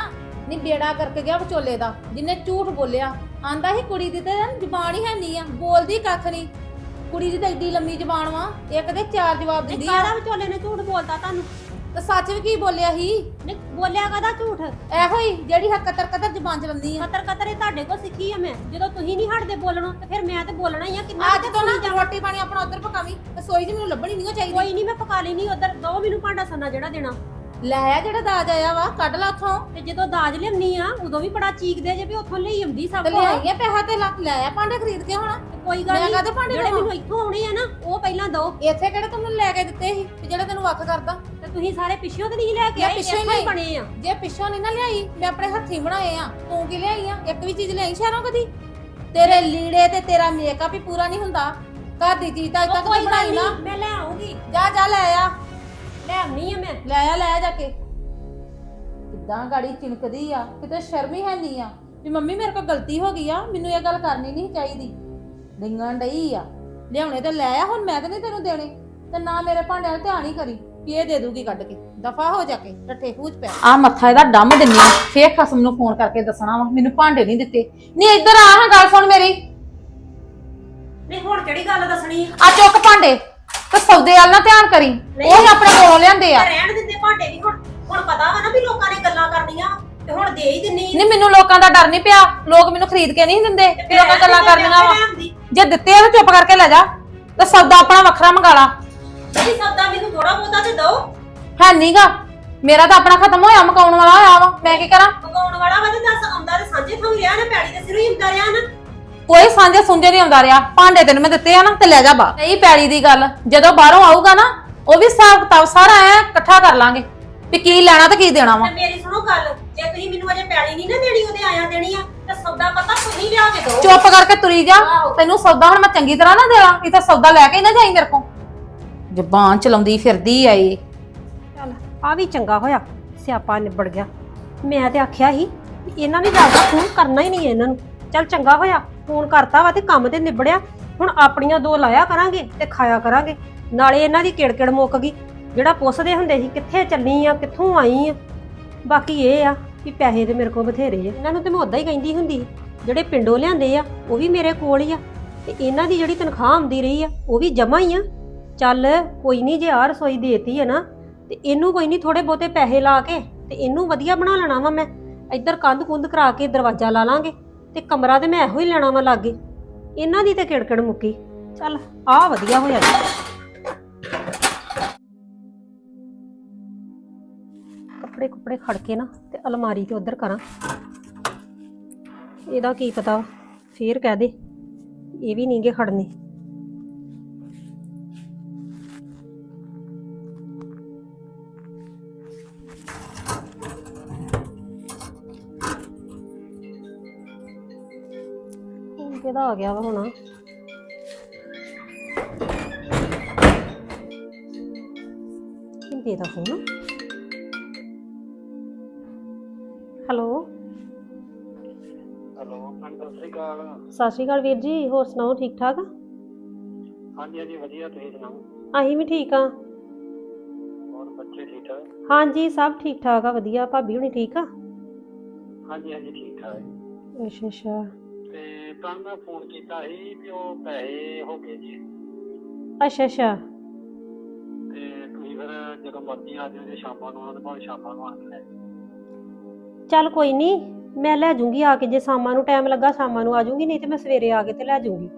ਨਹੀਂ ਬੇੜਾ ਕਰਕੇ ਗਿਆ ਵਿਚੋਲੇ ਦਾ ਜਿੰਨੇ ਝੂਠ ਬੋਲਿਆ। ਆਂਦਾ ਸੀ ਕੁੜੀ ਦੀ ਤੇ ਜ਼ਬਾਨ ਹੀ ਹੈ ਨਹੀਂ ਆ ਬੋਲਦੀ ਕੱਖ ਨਹੀਂ। ਕੁੜੀ ਦੀ ਤਾਂ ਏਡੀ ਲੰਮੀ ਜ਼ਬਾਨ ਵਾ ਇੱਕ ਦੇ ਚਾਰ ਜਵਾਬ ਦਿੰਦੀ ਆ। ਕਾਹਦਾ ਵਿਚੋਲੇ ਨੇ ਝੂਠ ਬੋਲਤਾ ਤੁਹਾਨੂੰ? ਤੇ ਸੱਚ ਵੀ ਕੀ ਬੋਲਿਆ ਸੀ? ਨਹੀਂ ਬੋਲਿਆ ਕਾਹਦਾ ਝੂਠ? ਇਹੋ ਹੀ ਜਿਹੜੀ ਹੱਕ ਤਰਕ ਜ਼ਬਾਨ ਚਲਾਉਂਦੀ ਆ। ਕਤਰ ਕਤਰ ਇਹ ਤੁਹਾਡੇ ਕੋਲ ਸਿੱਖੀ ਆ ਮੈਂ। ਜਦੋਂ ਤੁਸੀਂ ਨਹੀਂ ਹਟਦੇ ਬੋਲਣੋਂ ਤੇ ਫਿਰ ਮੈਂ ਤੇ ਬੋਲਣਾ ਹੀ ਆ ਕਿੰਨਾ ਅੱਜ ਤੋਂ ਨਾ ਰੋਟੀ ਪਾਣੀ ਆਪਣਾ ਉਧਰ ਪਕਾਵੀਂ ਰਸੋਈ 'ਚ ਮੈਨੂੰ ਲੱਭਣੀ ਨਹੀਂ ਚਾਹੀਦੀ। ਕੋਈ ਨਹੀਂ ਮੈਂ ਪਕਾ ਲੈਣੀ ਉਧਰ। ਦੋ ਮੈਨੂੰ ਭਾਂਡਾ ਸੰਨਾ ਜਿਹੜਾ ਦੇਣਾ। ਲੈ ਆ ਜਿਹੜਾ ਦਾਜ ਆਇਆ ਵਾ ਕੱਢ ਲਾ ਉੱਥੋਂ। ਤੇ ਜਦੋਂ ਦਾਜ ਲਿਆਉਣੀ ਆ ਉਦੋਂ ਵੀ ਬੜਾ ਚੀਕਦੇ ਜੇ ਵੀ ਉੱਥੋਂ ਲਈ ਆਉਂਦੀ ਸਭ ਤੇ ਕੁਛ। ਲਿਆਈਏ ਪੈਸਾ ਤੇ ਲਾ ਲੈ ਆ ਭਾਂਡੇ ਖਰੀਦ ਕੇ ਹੁਣ। ਤੇ ਕੋਈ ਗੱਲ ਮੈਂ ਨਹੀਂ ਕਾਹਦੇ ਭਾਂਡੇ ਜਿਹੜੇ? ਮੈਨੂੰ ਇੱਥੋਂ ਆਉਣੇ ਆ ਨਾ ਉਹ ਪਹਿਲਾਂ ਦੋ। ਇੱਥੇ ਕਿਹੜੇ ਤੈਨੂੰ ਲੈ ਕੇ ਦਿੱਤੇ ਸੀ ਵੀ ਜਿਹੜੇ ਤੈਨੂੰ ਵੱਖ ਕਰਦਾ? ਤੁਸੀਂ ਸਾਰੇ ਪਿੱਛੋਂ ਤੇ ਨਹੀਂ ਲੈ ਕੇ ਮੈਂ ਆਏ ਪਿੱਛੋਂ ਹੀ ਇੱਥੋਂ ਹੀ ਲਈ। ਬਣੇ ਆ। ਜੇ ਪਿੱਛੋਂ ਨਹੀਂ ਨਾ ਲਿਆਈ ਮੈਂ ਆਪਣੇ ਹੱਥੀਂ ਬਣਾਏ ਆ। ਤੂੰ ਕੀ ਲਿਆਈ ਆ? ਇੱਕ ਵੀ ਚੀਜ਼ ਲਿਆਈ ਸ਼ਹਿਰੋਂ ਕਦੀ? ਤੇਰੇ ਲੀੜੇ ਤੇ ਤੇਰਾ ਮੇਕਅਪ ਹੀ ਪੂਰਾ ਨਹੀਂ ਹੁੰਦਾ। ਘਰ ਦੀ ਚੀਜ਼ ਤਾਂ ਅੱਜ ਉਹ ਤੱਕ ਕੋਈ ਗੱਲ ਬਣਾਈ ਨਾ। ਨਹੀਂ ਮੈਂ ਲੈ ਆਉਂਗੀ। ਜਾ ਜਾ ਲੈ ਆ। ਲੈ ਆਉਣੀ ਆ ਮੈਂ। ਲੈ ਆ ਲੈ ਆ ਜਾ ਕੇ। ਕਿੱਦਾਂ ਗਾੜੀ ਚਿਣਕਦੀ ਆ? ਕਿਤੇ ਸ਼ਰਮ ਹੀ ਹੈ ਨਹੀਂ ਆ। ਵੀ ਮੰਮੀ ਮੇਰੇ ਕੋਲ ਗਲਤੀ ਹੋ ਗਈ ਆ। ਮੈਨੂੰ ਇਹ ਗੱਲ ਕਰਨੀ ਨਹੀਂ ਚਾਹੀਦੀ। ਡਿੰਗਣ ਡਈ ਆ। ਲਿਆਉਣੇ ਤੇ ਲੈ ਆ ਹੁਣ ਮੈਂ ਤਾਂ ਨਹੀਂ ਤੈਨੂੰ ਦੇਣੇ। ਤੇ ਨਾ ਮੇਰੇ ਭਾਂਡਿਆਂ 'ਤੇ ਧਿਆਨ ਹੀ ਕਰੀ। ਵੀ ਇਹ ਦੇ ਦੂਗੀ ਕੱਢ ਕੇ। ਦਫਾ ਹੋ ਜਾ ਕੇ ਰੱਠੇ ਖੂਚ ਪਿਆ। ਆ ਮੱਥਾ ਇਹਦਾ ਡੰਮ ਦਿੰਨੀ ਆ। ਫੇਰ ਖਸਮ ਨੂੰ ਫੋਨ ਕਰਕੇ ਦੱਸਣਾ ਵਾ। ਮੈਨੂੰ ਭਾਂਡੇ ਨਹੀਂ ਦਿੱਤੇ। ਨਹੀਂ ਇੱਧਰ ਆ ਹਾਂ ਗੱਲ ਸੁਣ ਮੇਰੀ। ਨਹੀਂ ਹੁਣ ਕਿਹੜੀ ਗੱਲ ਦੱਸਣੀ ਆ? ਆ ਚੁੱਕ ਭਾਂਡੇ। ਤੇ ਸੌਦੇ ਵਾਲ ਨਾ ਧਿਆਨ ਕਰੀ। ਉਹ ਹੀ ਆਪਣੇ ਕੋਲ ਲਿਆਂਦੇ ਆ। ਰਹਿਣ ਦਿੰਦੇ ਭਾਂਡੇ ਵੀ ਹੁਣ। ਹੁਣ ਪਤਾ ਵਾ ਨਾ ਵੀ ਲੋਕਾਂ ਨੇ ਗੱਲਾਂ ਕਰਨੀਆਂ। ਤੇ ਹੁਣ ਦੇ ਹੀ ਦਿੰਨੀ ਨਹੀਂ ਮੈਨੂੰ ਲੋਕਾਂ ਦਾ ਡਰ ਨਹੀਂ ਪਿਆ। ਲੋਕ ਮੈਨੂੰ ਖਰੀਦ ਕੇ ਨਹੀਂ ਦਿੰਦੇ ਕਿ ਲੋਕਾਂ ਗੱਲਾਂ ਕਰਨੀਆਂ ਵਾ। ਜੇ ਦਿੱਤੇ ਆ ਤਾਂ ਚੁੱਪ ਕਰਕੇ ਲੈ ਜਾ। ਤੇ ਸੌਦਾ ਆਪਣਾ ਵੱਖਰਾ ਮੰਗਾ ਲਾ। ਜਿਹੜੀ ਸਬਦਾ ਮੈਨੂੰ ਥੋੜਾ ਬਹੁਤਾ ਤੇ ਦੋ ਹੈ ਨਹੀਂਗਾ ਮੇਰਾ ਤਾਂ ਆਪਣਾ ਖਤਮ ਹੋਇਆ ਮਕਾਉਣ ਵਾਲਾ ਹੋਇਆ ਵਾ। ਮੈਂ ਕੀ ਕਰਾਂ? ਪਕਾਉਣ ਵਾਲਾ ਵਾ ਤੇ ਦੱਸ ਆਉਂਦਾ ਤੇ ਸਾਂਝੇ ਥਾਂ ਹੀ ਰਿਹਾ ਨਾ ਪੈੜੀ ਦੇ ਸਿਰੋਂ ਹੀ ਹੁੰਦਾ ਰਿਹਾ ਨਾ। ਕੋਈ ਸਾਂਝੇ ਸੁੰਝੇ ਨਹੀਂ ਆਉਂਦਾ ਰਿਹਾ। ਭਾਂਡੇ ਤੈਨੂੰ ਮੈਂ ਦਿੱਤੇ ਆ ਨਾ ਤੇ ਲੈ ਜਾ ਬਾ। ਨਹੀਂ ਪੈੜੀ ਦੀ ਗੱਲ ਜਦੋਂ ਬਾਹਰੋਂ ਆਊਗਾ ਨਾ ਉਹ ਵੀ ਹਿਸਾਬ ਕਿਤਾਬ ਸਾਰਾ ਐ ਇਕੱਠਾ ਕਰ ਲਾਂਗੇ। ਵੀ ਕੀ ਲੈਣਾ ਤੇ ਕੀ ਦੇਣਾ ਵਾ। ਤੇ ਮੇਰੀ ਸੁਣੋ ਗੱਲ ਜੇ ਤੁਸੀਂ ਮੈਨੂੰ ਅਜੇ ਪੈਲੀ ਨਹੀਂ ਨਾ ਦੇਣੀ ਉਹਦੇ ਆਇਆ ਦੇਣੀ ਆ ਤੇ ਸੌਦਾ ਪਤਾ ਤੁਸੀਂ ਲਿਆ ਕੇ ਦਿਓ। ਚੁੱਪ ਕਰਕੇ ਤੁਰੀ ਜਾ। ਤੈਨੂੰ ਸੌਦਾ ਹੁਣ ਮੈਂ ਚੰਗੀ ਤਰ੍ਹਾਂ ਨਾ ਦੇਣਾ ਇਹ ਤਾਂ ਸੌਦਾ ਲੈ ਕੇ ਹੀ ਨਾ ਜਾਈ ਮੇਰੇ ਕੋਲ। ਜ਼ਬਾਨ ਚਲਾਉਂਦੀ ਫਿਰਦੀ ਆਈ। ਇਹ ਚੱਲ ਆ ਵੀ ਚੰਗਾ ਹੋਇਆ, ਸਿਆਪਾ ਨਿਬੜ ਗਿਆ। ਮੈਂ ਤੇ ਆਖਿਆ ਸੀ ਵੀ ਇਹਨਾਂ ਨੇ ਜ਼ਿਆਦਾ ਫੋਨ ਕਰਨਾ ਹੀ ਨਹੀਂ ਇਹਨਾਂ ਨੂੰ। ਚੱਲ ਚੰਗਾ ਹੋਇਆ, ਫੋਨ ਕਰਤਾ ਵਾ ਤੇ ਕੰਮ ਤੇ ਨਿਬੜਿਆ। ਹੁਣ ਆਪਣੀਆਂ ਦੋ ਲਾਇਆ ਕਰਾਂਗੇ ਤੇ ਖਾਇਆ ਕਰਾਂਗੇ। ਨਾਲੇ ਇਹਨਾਂ ਦੀ ਕਿੜਕਿੜ ਮੁੱਕ ਗਈ। ਜਿਹੜਾ ਪੁੱਛਦੇ ਹੁੰਦੇ ਸੀ, ਕਿੱਥੇ ਚੱਲੀ ਆ, ਕਿੱਥੋਂ ਆਈ ਆ? ਬਾਕੀ ਇਹ ਆ ਕਿ ਪੈਸੇ ਤੇ ਮੇਰੇ ਕੋਲ ਬਥੇਰੇ ਆ। ਇਹਨਾਂ ਨੂੰ ਤੇ ਮੈਂ ਉਦਾਂ ਹੀ ਕਹਿੰਦੀ ਹੁੰਦੀ ਸੀ, ਜਿਹੜੇ ਪਿੰਡੋਂ ਲਿਆਂਦੇ ਆ, ਉਹ ਵੀ ਮੇਰੇ ਕੋਲ ਹੀ ਆ। ਤੇ ਇਹਨਾਂ ਦੀ ਜਿਹੜੀ ਤਨਖਾਹ ਆਉਂਦੀ ਰਹੀ ਆ, ਉਹ ਵੀ ਜਮਾ ਹੀ ਆ। ਚੱਲ ਕੋਈ ਨਹੀਂ ਜੇ ਆ ਰਸੋਈ ਦੇਤੀ ਹੈ ਨਾ, ਤੇ ਇਹਨੂੰ ਕੋਈ ਨਹੀਂ ਥੋੜੇ ਬਹੁਤੇ ਪੈਸੇ ਲਾ ਕੇ ਤੇ ਇਹਨੂੰ ਵਧੀਆ ਬਣਾ ਲੈਣਾ ਵਾ ਮੈਂ। ਇੱਧਰ ਕੰਧ ਕੁੰਧ ਕਰਾ ਕੇ ਦਰਵਾਜ਼ਾ ਲਾ ਲਾਂਗੇ ਤੇ ਕਮਰਾ ਤੇ ਮੈਂ ਇਹੋ ਹੀ ਲੈਣਾ ਵਾ ਲਾਗੇ। ਇਹਨਾਂ ਦੀ ਤੇ ਕਿੜਕਿੜ ਮੁੱਕੀ। ਚੱਲ ਆ ਵਧੀਆ ਹੋਇਆ ਜੀ। ਕੱਪੜੇ ਕੁਪੜੇ ਖੜ ਕੇ ਨਾ ਤੇ ਅਲਮਾਰੀ ਤੇ ਉਧਰ ਕਰਾਂ। ਇਹਦਾ ਕੀ ਪਤਾ, ਫੇਰ ਕਹਿ ਦੇ। ਇਹ ਵੀ ਨਹੀਂਗੇ ਖੜਨੇ। ਕਿਹਦਾ ਆ ਗਿਆ ਵਾ ਹੁਣ। ਹਿੰਦੀ ਦਾ phone hello hello Sat Sri Akal. ਸਤਿ ਸ਼੍ਰੀ ਅਕਾਲ ਵੀਰ ਜੀ ਹੋਰ ਸੁਣਾਓ ਠੀਕ ਠਾਕ ਹਾਂਜੀ ਹਾਂਜੀ ਵਧੀਆ ਤੁਸੀਂ ਸੁਣਾਓ? ਅਸੀਂ ਵੀ ਠੀਕ ਆ। ਹੋਰ ਬੱਚੇ ਠੀਕ ਠਾਕ? ਹਾਂਜੀ ਸਭ ਠੀਕ ਠਾਕ ਆ ਵਧੀਆ। ਭਾਬੀ ਹੁਣੀ ਠੀਕ ਆ? ਹਾਂਜੀ ਹਾਂਜੀ ਠੀਕ ਠਾਕ। ਅੱਛਾ ਅੱਛਾ। ਤੁਹਾਨੂੰ ਮੈਂ ਫੋਨ ਕੀਤਾ ਸੀ ਵੀ ਉਹ ਪੈਸੇ ਹੋ ਗਏ ਜੀ। ਅੱਛਾ ਅੱਛਾ। ਤੇ ਤੁਸੀਂ ਫਿਰ ਜਦੋਂ ਮਰਜ਼ੀ ਆ ਜਾਓ ਜੇ ਸ਼ਾਮਾਂ ਨੂੰ ਆਉਣਾ ਤਾਂ ਭਾਵੇਂ ਸ਼ਾਮਾਂ ਨੂੰ ਆ ਕੇ ਲੈ ਜਾਇਓ। ਚੱਲ ਕੋਈ ਨਹੀਂ ਮੈਂ ਲੈ ਜੂੰਗੀ ਆ ਕੇ। ਜੇ ਸ਼ਾਮਾਂ ਨੂੰ ਟਾਈਮ ਲੱਗਾ ਸ਼ਾਮਾਂ ਨੂੰ ਆ ਜੂੰਗੀ ਨਹੀਂ ਤੇ ਮੈਂ ਸਵੇਰੇ ਆ ਕੇ ਤੇ ਲੈ ਜੂੰਗੀ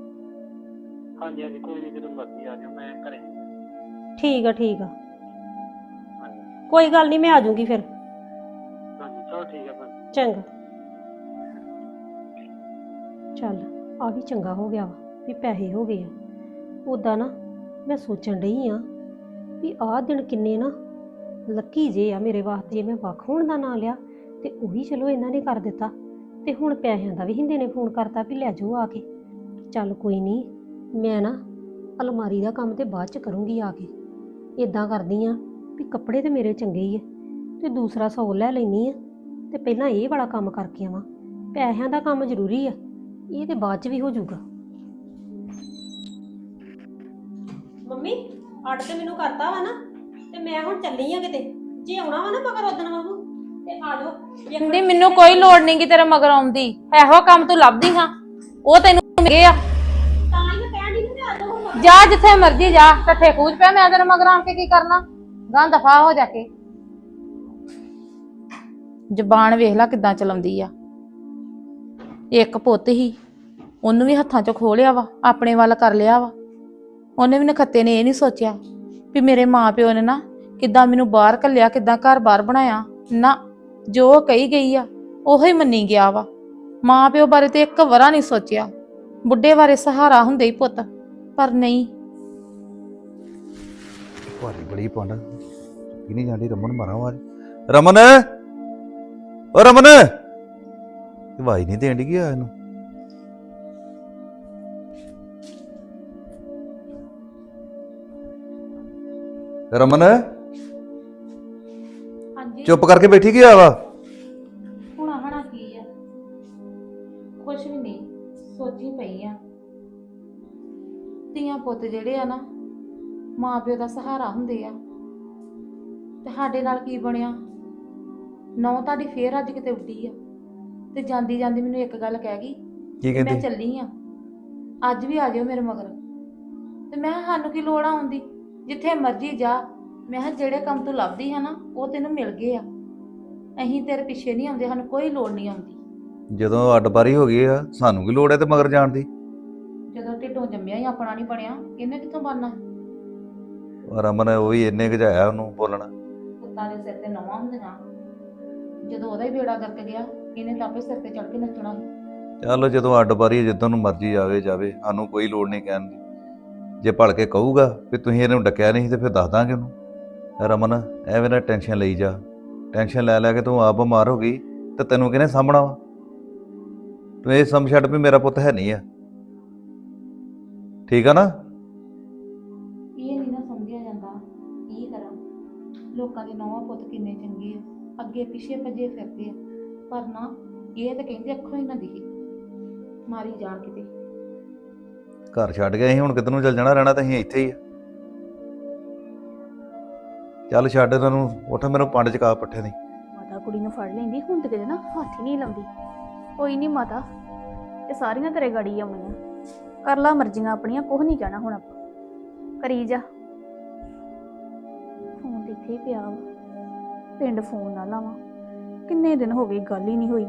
ਹਾਂਜੀ ਹਾਂਜੀ ਕੋਈ ਨਹੀਂ ਜਦੋਂ ਮਰਜ਼ੀ ਆ ਜਾਓ ਮੈਂ ਘਰੇ। ਠੀਕ ਆ ਠੀਕ ਆ। ਹਾਂਜੀ। ਕੋਈ ਗੱਲ ਨਹੀਂ ਮੈਂ ਆ ਜੂੰਗੀ ਫਿਰ। ਹਾਂਜੀ ਚਲੋ ਠੀਕ ਹੈ ਫਿਰ। ਚੰਗਾ। ਚੱਲ ਆ ਵੀ ਚੰਗਾ ਹੋ ਗਿਆ ਵਾ, ਵੀ ਪੈਸੇ ਹੋ ਗਏ ਆ। ਉਦਾਂ ਨਾ ਮੈਂ ਸੋਚਣ ਡਈ ਆ ਵੀ ਆਹ ਦਿਨ ਕਿੰਨੇ ਨਾ ਲੱਕੀ ਜੇ ਆ ਮੇਰੇ ਵਾਸਤੇ, ਜੇ ਮੈਂ ਵੱਖ ਹੋਣ ਦਾ ਨਾਂ ਲਿਆ, ਤੇ ਉਹੀ ਚਲੋ ਇਹਨਾਂ ਨੇ ਕਰ ਦਿੱਤਾ। ਤੇ ਹੁਣ ਪੈਸਿਆਂ ਦਾ ਵੀ ਹਿੰਦੇ ਨੇ ਫੋਨ ਕਰਤਾ ਵੀ ਲੈ ਜਾਓ ਆ ਕੇ। ਚੱਲ ਕੋਈ ਨਹੀਂ ਮੈਂ ਨਾ ਅਲਮਾਰੀ ਦਾ ਕੰਮ ਤੇ ਬਾਅਦ ਚ ਕਰੂੰਗੀ ਆ ਕੇ। ਇਦਾਂ ਕਰਦੀ ਆ ਵੀ ਕੱਪੜੇ ਤੇ ਮੇਰੇ ਚੰਗੇ ਹੀ ਆ, ਤੇ ਦੂਸਰਾ ਸੌ ਲੈ ਲੈਣੀ ਆ, ਤੇ ਪਹਿਲਾਂ ਇਹ ਵਾਲਾ ਕੰਮ ਕਰਕੇ ਆਵਾਂ। ਪੈਸਿਆਂ ਦਾ ਕੰਮ ਜ਼ਰੂਰੀ ਆ। ਇਹ ਤੇ ਬਾਅਦ ਚ ਵੀ ਹੋ ਜਾਊਗਾ। ਮੰਮੀ ਅੱਡ ਤੇ ਮੈਨੂੰ ਕਰਤਾ ਵਾ ਨਾ ਤੇ ਮੈਂ ਹੁਣ ਚੱਲੀ ਆ ਕਿਤੇ। ਜੇ ਆਉਣਾ ਵਾ ਨਾ ਮਗਰ ਉਦਣ ਵਾਂਗੂ ਤੇ ਆ ਜਾਓ। ਨਹੀਂ ਮੈਨੂੰ ਕੋਈ ਲੋੜ ਨਹੀਂ ਕਿ ਤੇਰੇ ਮਗਰ ਆਉਂਦੀ। ਇਹੋ ਕੰਮ ਤੂੰ ਲੱਭਦੀ ਹਾਂ। ਉਹ ਤੈਨੂੰ ਮਿਲ ਗਏ ਆ। ਤਾਂ ਹੀ ਮੈਂ ਕਹਿਣ ਦੀ ਤੇ ਆ ਜਾਓ। ਜਾ ਜਿੱਥੇ ਮਰਜ਼ੀ ਜਾ ਟੱਠੇ ਖੂਜ ਪਿਆ ਮੈਂ ਤੇਰੇ ਮਗਰ ਆਣ ਕੇ ਕੀ ਕਰਨਾ? ਗਾਂ ਦਫਾ ਹੋ ਜਾ ਕੇ। ਜ਼ਬਾਨ ਵੇਖ ਲੈ ਕਿੱਦਾਂ ਚਲਾਉਂਦੀ ਆ। ਇੱਕ ਪੁੱਤ ਹੀ। ਉਹਨੂੰ ਵੀ ਹੱਥਾਂ ਚੋਂ ਖੋਹ ਲਿਆ ਵਾ, ਆਪਣੇ ਵੱਲ ਕਰ ਲਿਆ ਵਾ। ਉਹਨੇ ਵੀ ਨਖੱਤੇ ਨੇ ਇਹ ਨਹੀਂ ਸੋਚਿਆ ਵੀ ਮੇਰੇ ਮਾਪਿਓ ਨੇ ਨਾ ਕਿੱਦਾਂ ਮੈਨੂੰ ਬਾਹਰ ਘੱਲਿਆ, ਕਿੱਦਾਂ ਘਰ ਬਾਹਰ ਬਣਾਇਆ। ਨਾ, ਜੋ ਕਹੀ ਗਈ ਆ, ਉਹੋ ਹੀ ਮੰਨੀ ਗਿਆ ਵਾ। ਮਾਪਿਓ ਬਾਰੇ ਤੇ ਇੱਕ ਵਰਾ ਨਹੀਂ ਸੋਚਿਆ। ਬੁੱਢੇ ਬਾਰੇ ਸਹਾਰਾ ਹੁੰਦੇ ਹੀ ਪੁੱਤ, ਪਰ ਨਹੀਂ। ਭਾਰੀ ਬੜੀ ਪੰਡ ਕੀ ਨਹੀਂ ਜਾਂਦੀ, ਰਮਨ ਮਾਰਾਂ ਆਵਾਜ਼। ਰਮਨ! ਓ ਰਮਨ! ਇਹ ਆਵਾਜ਼ ਨਹੀਂ ਦੇਣ ਡਈ ਆ ਇਹਨੂੰ। ਰਮਨ? ਹਾਂਜੀ। ਚੁੱਪ ਕਰਕੇ ਬੈਠੀ ਗਿਆ ਵਾ ਹੁਣ ਹਣਾ ਕੀ ਆ? ਕੁਛ ਵੀ ਨਹੀਂ ਸੋਚੀ ਪਈ ਆ। ਧੀਆਂ ਪੁੱਤ ਜਿਹੜੇ ਆ ਨਾ ਮਾਪਿਓ ਦਾ ਸਹਾਰਾ ਹੁੰਦੇ ਆ। ਤੇ ਸਾਡੇ ਨਾਲ ਕੀ ਬਣਿਆ? ਨੌ ਤੁਹਾਡੀ ਫੇਰ ਅੱਜ ਕਿਤੇ ਉੱਡੀ ਆ। ਤੇ ਜਾਂਦੀ ਜਾਂਦੀ ਮੈਨੂੰ ਇੱਕ ਗੱਲ ਕਹਿ ਗਈ ਕੀ ਕਿ ਮੈਂ ਕਹਿੰਦੀ? ਚੱਲੀ ਆ। ਅੱਜ ਵੀ ਆ ਜਿਓ ਮੇਰੇ ਮਗਰ। ਤੇ ਮੈਂ ਕਿਹਾ ਸਾਨੂੰ ਕੀ ਲੋੜ ਆ ਆਉਂਦੀ ਜਿੱਥੇ ਮਰਜ਼ੀ ਜਾ ਮੈਂ ਕਿਹਾ ਜਿਹੜੇ ਕੰਮ ਤੂੰ ਲੱਭਦੀ ਹੈ ਨਾ ਉਹ ਤੈਨੂੰ ਮਿਲ ਗਏ ਆ। ਅਸੀਂ ਤੇਰੇ ਪਿੱਛੇ ਨਹੀਂ ਆਉਂਦੇ ਸਾਨੂੰ ਕੋਈ ਲੋੜ ਨਹੀਂ ਆਉਂਦੀ। ਜਦੋਂ ਅੱਡਬਾਰੀ ਹੋ ਗਈ ਆ ਸਾਨੂੰ ਕੀ ਲੋੜ ਹੈ ਤੇ ਮਗਰ ਜਾਣ ਦੀ? ਜਦੋਂ ਢਿੱਡੋਂ ਜੰਮਿਆ ਹੀ ਆਪਣਾ ਨਹੀਂ ਬਣਿਆ ਇਹਨੇ ਕਿੱਥੋਂ ਬਣਨਾ? ਰਮਨ ਉਹ ਵੀ ਇੰਨੇ ਗਜਾਇਆ ਉਹਨੂੰ ਬੋਲਣਾ। ਕੁੱਤਾਂ ਦੇ ਸਿਰ ਤੇ ਨਵਾਂ ਹੁੰਦੀਆਂ। ਜਦੋਂ ਉਹਦਾ ਹੀ ਬੇੜਾ ਗਰਕ ਗਿਆ ਇਹਨੇ ਤਾਂ ਆਪੇ ਸਿਰ ਤੇ ਚੜ ਕੇ ਨੱਚਣਾ ਸੀ। ਚਲੋ ਜਦੋਂ ਅੱਡ ਬਾਰੀ ਜਿੱਦਾਂ ਨੂੰ ਮਰਜ਼ੀ ਆਵੇ ਜਾਵੇ ਸਾਨੂੰ ਕੋਈ ਲੋੜ ਨਹੀਂ ਕਹਿਣ ਦੀ। ਜੇ ਭੜ ਕੇ ਕਹੂਗਾ ਵੀ ਤੁਸੀਂ ਇਹਨੂੰ ਡੱਕਿਆ ਨਹੀਂ ਤੇ ਫਿਰ ਦੱਸ ਦਾਂਗੇ ਉਹਨੂੰ। ਰਮਨ, ਐਵੇਂ ਨਾ ਟੈਨਸ਼ਨ ਲਈ ਜਾ। ਟੈਨਸ਼ਨ ਲੈ ਲੈ ਕੇ ਤੂੰ ਆਪ ਬਿਮਾਰ ਹੋ ਗਈ ਤੇ ਤੈਨੂੰ ਕਿਹਨੇ ਸਾਂਭਣਾ ਵਾ? ਤੂੰ ਇਹ ਸਮਝ ਛੱਡ ਵੀ ਮੇਰਾ ਪੁੱਤ ਹੈ ਨਹੀਂ ਆ। ਠੀਕ ਆ ਨਾ? ਇਹ ਨਹੀਂ ਨਾ ਸਮਝਿਆ ਜਾਂਦਾ। ਕੀ ਕਰਾਂ? ਲੋਕਾਂ ਦੇ ਨੌਵਾਂ ਪੁੱਤ ਕਿੰਨੇ ਚੰਗੇ ਆ। ਅੱਗੇ ਪਿੱਛੇ ਭੱਜੇ ਫਿਰਦੇ ਆ। ਪਰ ਨਾ, ਇਹ ਤਾਂ ਕਹਿੰਦੇ ਅੱਖੋਂ ਹੀ ਨਾ ਦਿਖੇ ਮਾਰੀ ਜਾਣ ਕਿਤੇ। ਘਰ ਛੱਡ ਗਏ ਅਸੀਂ ਹੁਣ ਕਿੱਧਰ ਨੂੰ ਚੱਲ ਜਾਣਾ, ਰਹਿਣਾ ਤਾਂ ਅਸੀਂ ਇੱਥੇ ਹੀ ਆ। ਚੱਲ ਛੱਡ ਇਹਨਾਂ ਨੂੰ, ਉੱਠ ਮੈਨੂੰ ਪੰਡ ਚ ਕਾ ਪੱਠੇ ਦੀ। ਮਾਤਾ ਕੁੜੀ ਨੂੰ ਫੜ ਲੈਂਦੀ, ਹੁਣ ਤੇ ਕਿਤੇ ਨਾ ਹੱਥ ਹੀ ਨਹੀਂ ਲਾਉਂਦੀ। ਕੋਈ ਨਹੀਂ ਮਾਤਾ, ਇਹ ਸਾਰੀਆਂ ਤੇਰੇ ਗਾੜੀ ਆਉਣੀਆਂ। ਕਰ ਲਾ ਮਰਜ਼ੀਆਂ ਆਪਣੀਆਂ ਕੁਝ ਨਹੀਂ ਕਹਿਣਾ ਹੁਣ ਆਪਾਂ। ਕਰੀ ਜਾ। ਫੋਨ ਤੇ ਇੱਥੇ ਹੀ ਪਿਆ ਵਾ। ਪਿੰਡ ਫੋਨ ਨਾ ਲਾਵਾਂ। ਕਿੰਨੇ ਦਿਨ ਹੋ ਗਏ, ਗੱਲ ਹੀ ਨਹੀਂ ਹੋਈ।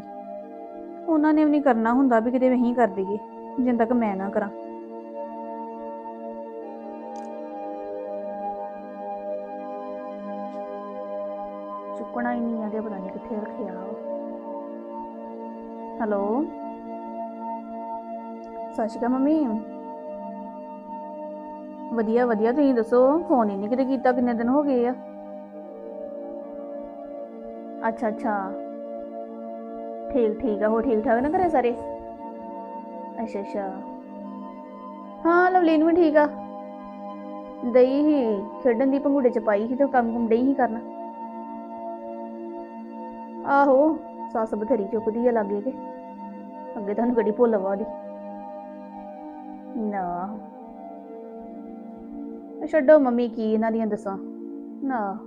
ਉਹਨਾਂ ਨੇ ਵੀ ਨਹੀਂ ਕਰਨਾ ਹੁੰਦਾ ਵੀ ਕਿਤੇ ਅਸੀਂ ਕਰ ਦਈਏ, ਜਿੰਨ ਤੱਕ ਮੈਂ ਨਾ ਕਰਾਂ। ਚੁੱਕਣਾ ਹੀ ਨਹੀਂ ਆ ਤੇ ਪਤਾ ਨਹੀਂ ਕਿੱਥੇ ਰੱਖਿਆ ਹੈਲੋ? ਸਤਿ ਸ਼੍ਰੀ ਅਕਾਲ ਮੰਮੀ। ਵਧੀਆ ਵਧੀਆ, ਤੁਸੀਂ ਦੱਸੋ ਫੋਨ ਹੀ ਨਹੀਂ ਕਿਤੇ ਕੀਤਾ, ਕਿੰਨੇ ਦਿਨ ਹੋ ਗਏ ਆ? ਅੱਛਾ ਅੱਛਾ। ਠੀਕ ਠੀਕ ਆ ਹੋ ਠੀਕ ਠਾਕ ਨਾ ਘਰੇ ਸਾਰੇ? ਅੱਛਾ ਅੱਛਾ। ਹਾਂ ਲਵਲੀਨ ਵੀ ਠੀਕ ਆ। ਦਈ ਹੀ ਖੇਡਣ ਦੀ ਪੰਗੂੜੇ ਚ ਪਾਈ ਸੀ ਤੇ ਕੰਮ ਕੁਮ ਡਈ ਹੀ ਕਰਨਾ। ਆਹੋ, ਸੱਸ ਬਥੇਰੀ ਚੁੱਕਦੀ ਆ ਲਾਗੇ ਕੇ। ਅੱਗੇ ਤੁਹਾਨੂੰ ਗੜੀ ਭੁੱਲ ਉਹਦੀ ਨਾ। ਛੱਡੋ ਮੰਮੀ, ਕੀ ਇਹਨਾਂ ਦੀਆਂ ਦੱਸਾਂ। ਨਾ।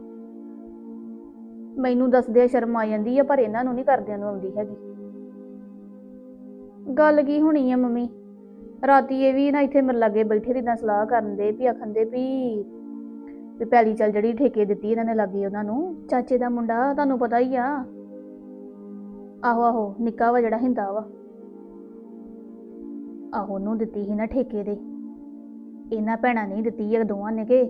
ਮੈਨੂੰ ਦੱਸਦੇ ਆ, ਸ਼ਰਮ ਆ ਜਾਂਦੀ ਆ, ਪਰ ਇਹਨਾਂ ਨੂੰ ਨਹੀਂ ਕਰਦਿਆਂ ਨੂੰ ਆਉਂਦੀ ਹੈਗੀ। ਗੱਲ ਕੀ ਹੋਣੀ ਆ ਮੰਮੀ? ਰਾਤੀ ਇਹ ਵੀ ਨਾ ਇੱਥੇ ਮੇਰੇ ਲਾਗੇ ਬੈਠੇ ਤੇ ਇਦਾਂ ਸਲਾਹ ਕਰਨ ਦੇ ਵੀ, ਆਖਣ ਦੇ ਵੀ ਵੀ ਪੈਲੀ ਚੱਲ ਜਿਹੜੀ ਠੇਕੇ ਦਿੱਤੀ ਇਹਨਾਂ ਨੇ ਲਾਗੇ ਉਹਨਾਂ ਨੂੰ। ਚਾਚੇ ਦਾ ਮੁੰਡਾ, ਤੁਹਾਨੂੰ ਪਤਾ ਹੀ ਆ। ਆਹੋ ਆਹੋ, ਨਿੱਕਾ ਵਾ ਜਿਹੜਾ ਹਿੰਦਾ ਵਾ। ਆਹੋ, ਉਹਨੂੰ ਦਿੱਤੀ ਸੀ ਨਾ ਠੇਕੇ ਦੇ ਇਹਨਾਂ ਭੈਣਾਂ ਨਹੀਂ ਦਿੱਤੀ ਆ ਦੋਵਾਂ ਨੇ ਕਿ।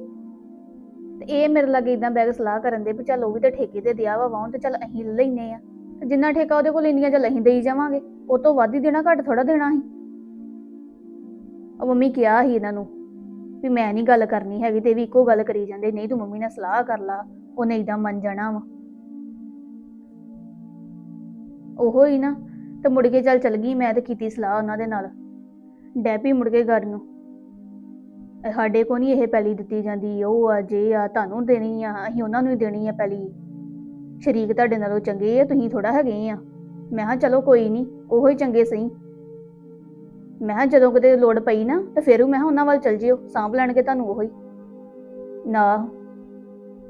ਤੇ ਇਹ ਮੇਰੇ ਲਾਗੇ ਇਦਾਂ ਬੈਗ ਸਲਾਹ ਕਰਨ ਦੇ ਵੀ ਚੱਲ ਉਹ ਵੀ ਤੇ ਠੇਕੇ ਤੇ ਦਿਆ ਵਾ ਵਾਹੁਣ ਤੇ ਚੱਲ ਅਸੀਂ ਲੈ ਲੈਨੇ ਆ। ਤੇ ਜਿੰਨਾ ਠੇਕਾ ਉਹਦੇ ਕੋਲ ਇੰਨੀਆਂ ਚੱਲ ਅਸੀਂ ਦੇਈ ਜਾਵਾਂਗੇ। ਉਹ ਤੋਂ ਵੱਧ ਹੀ ਦੇਣਾ, ਘੱਟ ਥੋੜਾ ਦੇਣਾ ਸੀ। ਉਹ ਮੰਮੀ ਕਿਹਾ ਸੀ ਇਹਨਾਂ ਨੂੰ ਵੀ ਮੈਂ ਨਹੀਂ ਗੱਲ ਕਰਨੀ ਹੈਗੀ, ਤੇ ਵੀ ਇੱਕੋ ਗੱਲ ਕਰੀ ਜਾਂਦੇ, ਨਹੀਂ ਤੂੰ ਮੰਮੀ ਨਾਲ ਸਲਾਹ ਕਰ ਲਾ, ਉਹਨੇ ਇਦਾਂ ਮੰਨ ਜਾਣਾ ਵਾ। ਉਹੋ ਹੀ ਨਾ, ਤੇ ਮੁੜ ਕੇ ਚੱਲ ਚਲ ਗਈ, ਮੈਂ ਤੇ ਕੀਤੀ ਸਲਾਹ ਉਹਨਾਂ ਦੇ ਨਾਲ। ਡੈਪੀ ਮੁੜ ਕੇ ਘਰ ਨੂੰ। ਇਹ ਸਾਡੇ ਕੋ ਨਹੀਂ ਇਹ ਪੈਲੀ ਦਿੱਤੀ ਜਾਂਦੀ, ਉਹ ਆ, ਜੇ ਆ, ਤੁਹਾਨੂੰ ਦੇਣੀ ਆ, ਅਸੀਂ ਉਹਨਾਂ ਨੂੰ ਹੀ ਦੇਣੀ ਆ ਪੈਲੀ। ਸ਼ਰੀਕ ਤੁਹਾਡੇ ਨਾਲੋਂ ਚੰਗੇ ਆ, ਤੁਸੀਂ ਥੋੜਾ ਹੈਗੇ ਆ। ਮੈਂ ਕਿਹਾ ਚਲੋ ਕੋਈ ਨਹੀਂ ਉਹੋ ਹੀ ਚੰਗੇ ਸਹੀ। ਮੈਂ ਕਿਹਾ ਜਦੋਂ ਕਿਤੇ ਲੋੜ ਪਈ ਨਾ, ਤੇ ਫਿਰ ਮੈਂ ਕਿਹਾ ਉਹਨਾਂ ਵੱਲ ਚਲ ਜਿਓ, ਸਾਂਭ ਲੈਣਗੇ ਤੁਹਾਨੂੰ ਉਹੋ ਹੀ। ਨਾ,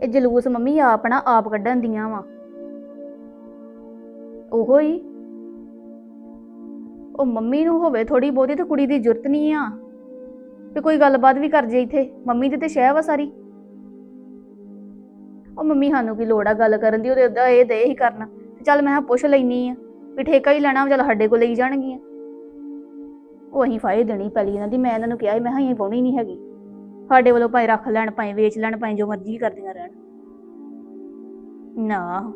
ਇਹ ਜਲੂਸ ਮੰਮੀ ਆਪਣਾ ਆਪ ਕੱਢਣ ਦੀਆਂ ਵਾ। ਉਹੋ ਹੀ। ਉਹ ਮੰਮੀ ਨੂੰ ਹੋਵੇ ਥੋੜੀ ਬਹੁਤੀ ਤੇ ਕੁੜੀ ਦੀ ਜ਼ਰੂਰਤ ਨਹੀਂ ਆ। ਤੇ ਕੋਈ ਗੱਲਬਾਤ ਵੀ ਕਰ ਜੇ ਇੱਥੇ। ਮੰਮੀ ਦੀ ਤੇ ਸ਼ਹਿ ਵਾ ਸਾਰੀ। ਉਹ ਮੰਮੀ ਸਾਨੂੰ ਕੀ ਲੋੜ ਆ ਗੱਲ ਕਰਨ ਦੀ? ਉਹਦੇ ਉਹਦਾ ਇਹ ਦੇ ਹੀ ਕਰਨਾ। ਚੱਲ ਮੈਂ ਪੁੱਛ ਲੈਣੀ ਆ ਵੀ ਠੇਕਾ ਹੀ ਲੈਣਾ ਚੱਲ ਸਾਡੇ ਕੋਲ ਲਈ ਜਾਣਗੀਆਂ। ਉਹ ਅਸੀਂ ਫਾਇਦੇ ਦੇਣੀ ਪਹਿਲੀ ਇਹਨਾਂ ਦੀ। ਮੈਂ ਇਹਨਾਂ ਨੂੰ ਕਿਹਾ ਮੈਂ ਕਿਹਾ ਅਸੀਂ ਪਾਉਣੀ ਨਹੀਂ ਹੈਗੀ। ਸਾਡੇ ਵੱਲੋਂ ਭਾਵੇਂ ਰੱਖ ਲੈਣ, ਭਾਵੇਂ ਵੇਚ ਲੈਣ, ਭਾਵੇਂ ਜੋ ਮਰਜ਼ੀ ਕਰਦੀਆਂ ਰਹਿਣ। ਨਾ।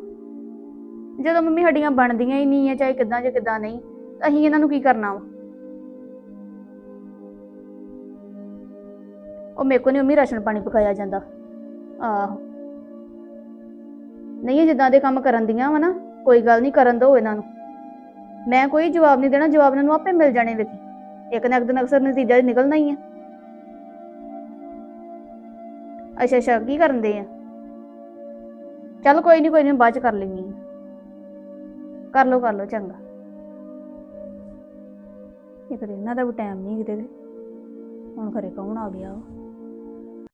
ਜਦੋਂ ਮੰਮੀ ਹੱਡੀਆਂ ਬਣਦੀਆਂ ਹੀ ਨਹੀਂ ਆ, ਚਾਹੇ ਕਿੱਦਾਂ ਜਾਂ ਕਿੱਦਾਂ ਨਹੀਂ, ਤਾਂ ਅਸੀਂ ਇਹਨਾਂ ਨੂੰ ਕੀ ਕਰਨਾ ਵਾ? ਉਹ ਮੇਰੇ ਕੋਲ ਨਹੀਂ, ਮੰਮੀ ਰਾਸ਼ਨ ਪਾਣੀ ਪਕਾਇਆ ਜਾਂਦਾ। ਆਹੋ। ਨਹੀਂ ਜਿੱਦਾਂ ਦੇ ਕੰਮ ਕਰਨ ਦੀਆਂ ਵਾ ਨਾ, ਕੋਈ ਗੱਲ ਨਹੀਂ, ਕਰਨ ਦੋ ਇਹਨਾਂ ਨੂੰ। ਮੈਂ ਕੋਈ ਜਵਾਬ ਨਹੀਂ ਦੇਣਾ, ਜਵਾਬ ਇਹਨਾਂ ਨੂੰ ਆਪੇ ਮਿਲ ਜਾਣੇ ਵੇਖੀ ਇੱਕ ਨਾ ਇੱਕ ਦਿਨ ਅਕਸਰ ਨਤੀਜਾ ਨਿਕਲਣਾ ਹੀ ਆ। ਅੱਛਾ ਅੱਛਾ, ਕੀ ਕਰਨ ਦੇ ਆ? ਚੱਲ ਕੋਈ ਨਹੀਂ ਕੋਈ ਨਹੀਂ, ਬਾਅਦ ਚ ਕਰ ਲੈਣੀ ਆ। ਕਰ ਲਓ ਕਰ ਲਓ, ਚੰਗਾ ਇੱਕ ਦਿਨ ਇਹਨਾਂ ਦਾ ਵੀ ਟਾਈਮ ਨਹੀਂ ਕਿਤੇ ਤੇ। ਹੁਣ ਖਰੇ ਕੌਣ ਆ ਗਿਆ ਉਹ